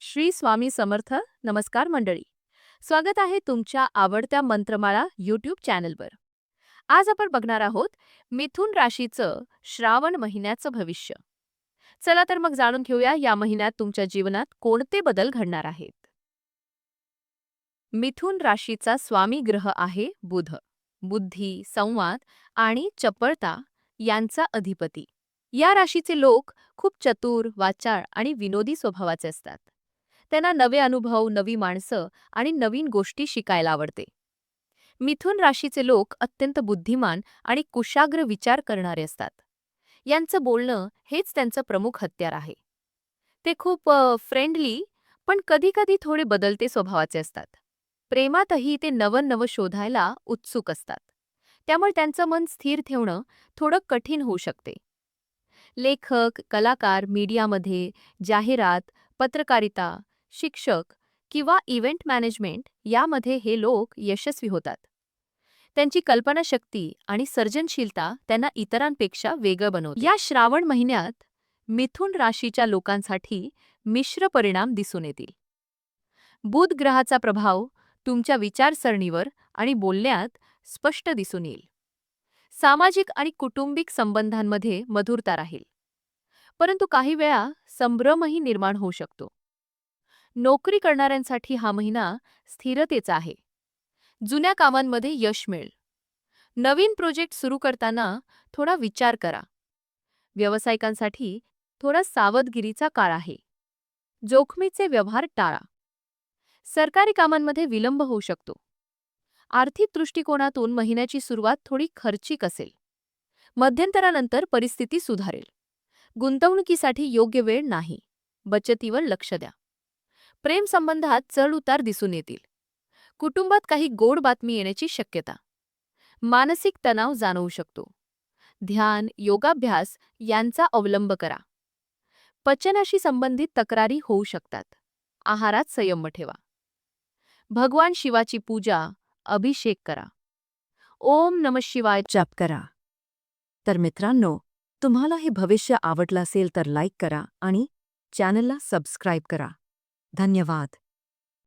श्री स्वामी समर्थ नमस्कार मंडळी. स्वागत आहे तुमच्या आवडत्या मंत्रमाळा यूट्यूब चॅनलवर. आज आपण बघणार आहोत मिथुन राशीचं श्रावण महिन्याचं भविष्य. चला तर मग जाणून घेऊया या महिन्यात तुमच्या जीवनात कोणते बदल घडणार आहेत. मिथुन राशीचा स्वामी ग्रह आहे बुध. बुद्धी संवाद आणि चपळता यांचा अधिपती. या राशीचे लोक खूप चतुर वाचाळ आणि विनोदी स्वभावाचे असतात. त्यांना नवे अनुभव नवी माणसं आणि नवीन गोष्टी शिकायला आवडते. मिथुन राशीचे लोक अत्यंत बुद्धिमान आणि कुशाग्र विचार करणारे असतात. यांचं बोलणं हेच त्यांचं प्रमुख हत्यार आहे. ते खूप फ्रेंडली पण कधीकधी थोडे बदलते स्वभावाचे असतात. प्रेमातही ते नवं नवं शोधायला उत्सुक असतात. त्यामुळे त्यांचं मन स्थिर ठेवणं थोडं कठीण होऊ शकते. लेखक कलाकार मीडियामध्ये जाहिरात पत्रकारिता शिक्षक किंवा इव्हेंट मॅनेजमेंट यामध्ये हे लोक यशस्वी होतात. त्यांची कल्पनाशक्ती आणि सर्जनशीलता त्यांना इतरांपेक्षा वेगळं बनवते. या श्रावण महिन्यात मिथुन राशीच्या लोकांसाठी मिश्र परिणाम दिसून येतील. बुध ग्रहाचा प्रभाव तुमच्या विचारसरणीवर आणि बोलण्यात स्पष्ट दिसून येईल. सामाजिक आणि कुटुंबिक संबंधांमध्ये मधुरता राहील. परंतु काही वेळा संभ्रमही निर्माण होऊ शकतो. नोकरी करणाऱ्यांसाठी हा महिना स्थिरतेचा आहे. जुन्या कामांमध्ये यश मिळेल. नवीन प्रोजेक्ट सुरू करताना थोडा विचार करा. व्यावसायिकांसाठी थोडा सावधगिरीचा काळ आहे. जोखमीचे व्यवहार टाळा. सरकारी कामांमध्ये विलंब होऊ शकतो. आर्थिक दृष्टिकोनातून महिन्याची सुरुवात थोडी खर्चिक असेल. मध्यंतरानंतर परिस्थिती सुधारेल. गुंतवणुकीसाठी योग्य वेळ नाही. बचतीवर लक्ष द्या. प्रेमसंबंधात चढउतार चढ उतार दिसून येतील. कुटुंबात काही गोड बातमी येण्याची शक्यता. मानसिक तणाव जाणवू शकतो. ध्यान योगाभ्यास यांचा अवलंब करा. पचनाशी संबंधित तक्रारी होऊ शकतात. आहारात संयम ठेवा. भगवान शिवाची पूजा अभिषेक करा. ओम नम शिवाय जप करा. तर मित्रांनो तुम्हाला हे भविष्य आवडलं असेल तर लाईक करा आणि चॅनलला सबस्क्राईब करा. ધન્યવાદ